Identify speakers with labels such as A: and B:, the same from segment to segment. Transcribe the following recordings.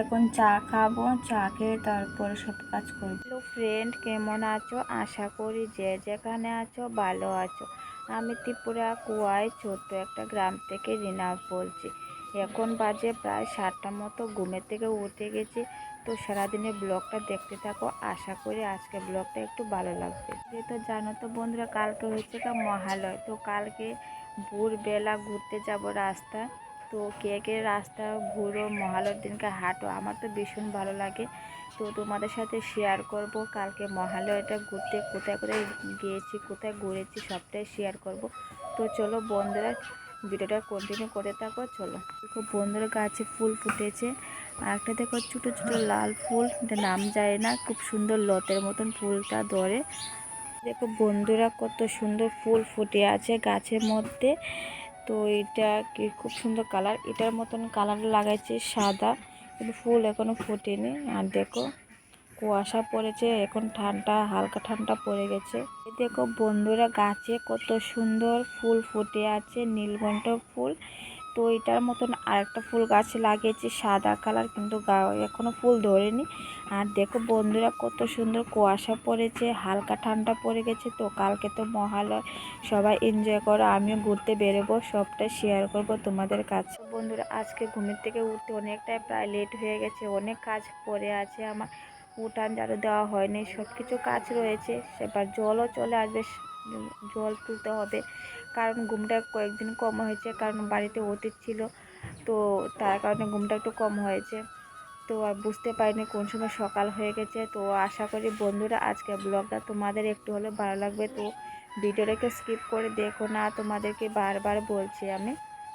A: এখন চা খাব, চা খেয়ে তারপরে সব কাজ করব। হ্যালো ফ্রেন্ড কেমন আছো? আশা করি যে যেখানে আছো ভালো আছো। আমি ত্রিপুরা, কুয়ায় ছোট্ট একটা গ্রাম থেকে রিনা বলছি। এখন বাজে প্রায় সাতটার মতো, ঘুমের থেকে উঠে গেছি। তো সারাদিনে ব্লগটা দেখতে থাকো। আশা করি আজকে ব্লগটা একটু ভালো লাগবে। যেহেতু জানো তো বন্ধুরা, কালকে হয়েছে কা মহালয়। তো কালকে ভোরবেলা ঘুরতে যাব রাস্তায়। তো কে কে রাস্তা ঘুরো মহালয়ের দিনকে হাঁটো, আমার তো ভীষণ ভালো লাগে। তো তোমাদের সাথে শেয়ার করব, কালকে মহালয়টা ঘুরতে কোথায় কোথায় গিয়েছি, কোথায় ঘুরেছি সবটাই শেয়ার করব। তো চলো বন্ধুরা, ভিডিওটা কন্টিনিউ করতে থাকো, চলো। দেখো বন্ধুরা, গাছে ফুল ফুটেছে, আর একটা দেখো ছোটো ছোটো লাল ফুল নাম যায় না, খুব সুন্দর লতের মতন ফুলটা ধরে। দেখো বন্ধুরা, কত সুন্দর ফুল ফুটে আছে গাছের মধ্যে। তো এটা কি খুব সুন্দর কালার। এটার মতন কালার লাগাইছে সাদা, কিন্তু ফুল এখনও ফোটেনি। আর দেখো, কুয়াশা পড়েছে, এখন ঠান্ডা, হালকা ঠান্ডা পড়ে গেছে। দেখো বন্ধুরা, গাছে কত সুন্দর ফুল ফুটে আছে, নীলকণ্ঠ ফুল। তো এটার মতন আরেকটা ফুল গাছ লাগিয়েছি, সাদা কালার কিন্তু এখনও ফুল ধরেনি। আর দেখো বন্ধুরা কত সুন্দর কুয়াশা পড়েছে, হালকা ঠান্ডা পড়ে গেছে তো, কালকে তো মহালয়। সবাই এনজয় করো, আমিও ঘুরতে বেরোবো সবটা শেয়ার করব তোমাদের কাছে। বন্ধুরা আজকে ঘুমের থেকে উঠতে অনেকটাই প্রায় লেট হয়ে গেছে, অনেক কাজ পড়ে আছে আমার। উঠান ঝাড়ু দেওয়া হয়নি সব কিছু কাজ রয়েছে সেবার জলও চলে আসবে জল তুলতে হবে। কারণ ঘুমটা কয়েকদিন কম হয়েছে, কারণ বাড়িতে অতীত ছিল, তো তার কারণে ঘুমটা একটু কম হয়েছে। তো আর বুঝতে পারিনি কোন সময় সকাল হয়ে গেছে, তো আশা করি বন্ধুরা আজকে ব্লগটা তোমাদের একটু হলে ভালো লাগবে। তো ভিডিওটাকে স্কিপ করে দেখো না, তোমাদেরকে বারবার বলছি আমি।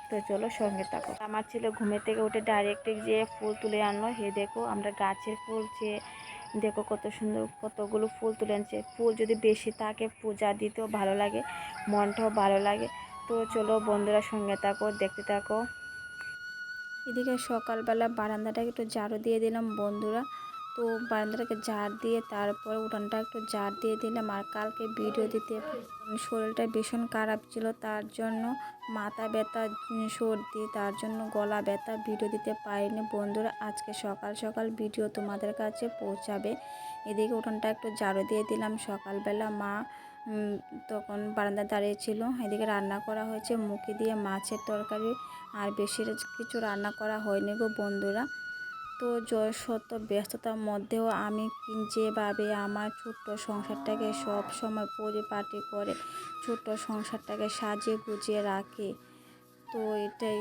A: তো চলো সঙ্গে থাকো। আমার ছেলে ঘুমের থেকে উঠে ডাইরেক্ট যে ফুল তুলে আনলো, হে দেখো আমরা গাছের ফুল যে দেখো কত সুন্দর কতগুলো ফুল তুলে আনছে ফুল যদি বেশি থাকে, পূজা দিতেও ভালো লাগে, মনটাও ভালো লাগে। তো চলো বন্ধুরা সঙ্গে থাকো, দেখতে থাকো। এদিকে সকালবেলা বারান্দাটাকে একটু ঝাড়ু দিয়ে দিলাম বন্ধুরা। তো বারান্দাটাকে ঝাড় দিয়ে তারপরে উঠানটা একটু ঝাড় দিয়ে দিলাম। আর কালকে ভিডিও দিতে শরীরটা ভীষণ খারাপ ছিল, তার জন্য মাথা ব্যথা, সর্দি, তার জন্য গলা ব্যথা ভিডিও দিতে পারিনি। বন্ধুরা, আজকে সকাল সকাল ভিডিও তোমাদের কাছে পৌঁছাবে। এদিকে উঠানটা একটু ঝাড়ু দিয়ে দিলাম। সকালবেলা মা তখন বারান্দা দাঁড়িয়েছিল এদিকে রান্না করা হয়েছে, মুখে দিয়ে মাছের তরকারি। আর বেশি কিছু রান্না করা হয়নি গো বন্ধুরা। তো শত ব্যস্ততার মধ্যেও আমি যেভাবে আমার ছোট্ট সংসারটাকে সব সময় পরিপাটি করে ছোট্ট সংসারটাকে সাজিয়ে গুজিয়ে রাখি, তো এটাই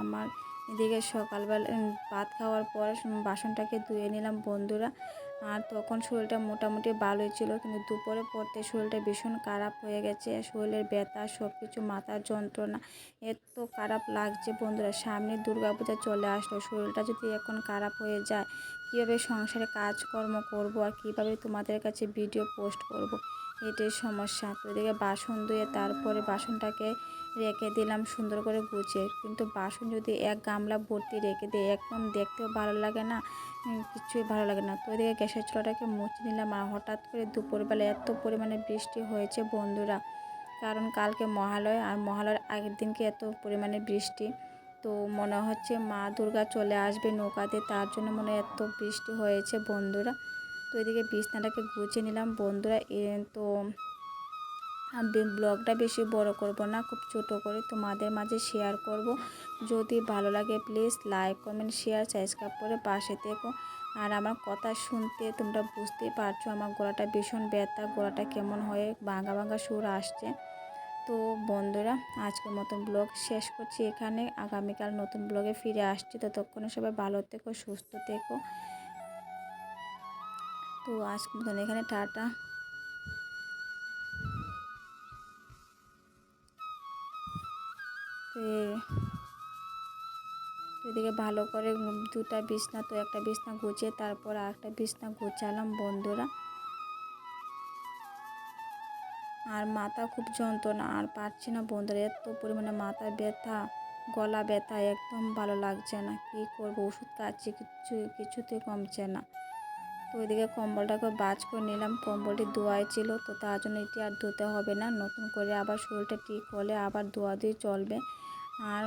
A: আমার এদিকে সকালবেলা ভাত খাওয়ার পর বাসনটাকে ধুয়ে নিলাম। বন্ধুরা আর তখন শরীরটা মোটামুটি ভালোই ছিল, কিন্তু দুপুরে পড়তে শরীরটা ভীষণ খারাপ হয়ে গেছে শরীরের ব্যথা সব কিছু মাথার যন্ত্রণা, এত খারাপ লাগছে বন্ধুরা সামনে দুর্গাপূজা চলে আসলো, শরীরটা যদি এখন খারাপ হয়ে যায়, কীভাবে সংসারে কাজকর্ম করব আর কীভাবে তোমাদের কাছে ভিডিও পোস্ট করব। এটাই সমস্যা। তো এদিকে বাসন ধুয়ে তারপরে বাসনটাকে রেখে দিলাম সুন্দর করে গুছিয়ে। কিন্তু বাসন যদি এক গামলা ভর্তি রেখে দিই, একদম দেখতেও ভালো লাগে না কিছুই ভালো লাগে না। তো এদিকে গ্যাসের চুলাটাকে মুছে নিলাম আর হঠাৎ করে দুপুরবেলা এত পরিমাণে বৃষ্টি হয়েছে বন্ধুরা। কারণ কালকে মহালয় আর মহালয়ের আগের দিনকে এত পরিমাণে বৃষ্টি। তো মনে হচ্ছে মা দুর্গা চলে আসবে নৌকাতে, তার জন্য মনে এত বৃষ্টি হয়েছে বন্ধুরা। তো এদিকে বিছনাটাকে গুছিয়ে নিলাম। বন্ধুরা তো ব্লগটা বেশি বড় করব না, খুব ছোট করে তোমাদের মাঝে শেয়ার করব। যদি ভালো লাগে please like comment share subscribe করে পাশে থেকো। আর আমার কথা শুনতে তোমরা বুঝতেই পারছ আমার গলাটা ভীষণ ব্যথা, গলাটা কেমন হয়ে ভাঙা ভাঙা সুর আসছে। তো বন্ধুরা, আজকের মতন ব্লগ শেষ করছি এখানে। আগামীকাল নতুন ব্লগে ফিরে আসছি। ততক্ষণে সবাই ভালো থেকো, সুস্থ থেকো। তো আজকের মতন এখানে টাটা। এদিকে ভালো করে দুটা বিছনা, তো একটা বিছনা গুছিয়ে তারপর আরেকটা বিছনা গুছালাম বন্ধুরা। আর মাথা খুব যন্ত্রণা, আর পারছি না বন্ধুরা, এত পরিমাণে মাথা ব্যথা, গলা ব্যথা, একদম ভালো লাগছে না। কি করব, ওষুধ খাচ্ছি, কিছু, কিছুতে কমছে না। তো ওইদিকে কম্বলটাকে বাজ করে নিলাম। কম্বলটি ধোয়াই ছিল, তো তার জন্য এটি আর ধুতে হবে না। নতুন করে আবার শরীরটা ঠিক হলে আবার ধোয়া দিয়ে চলবে। আর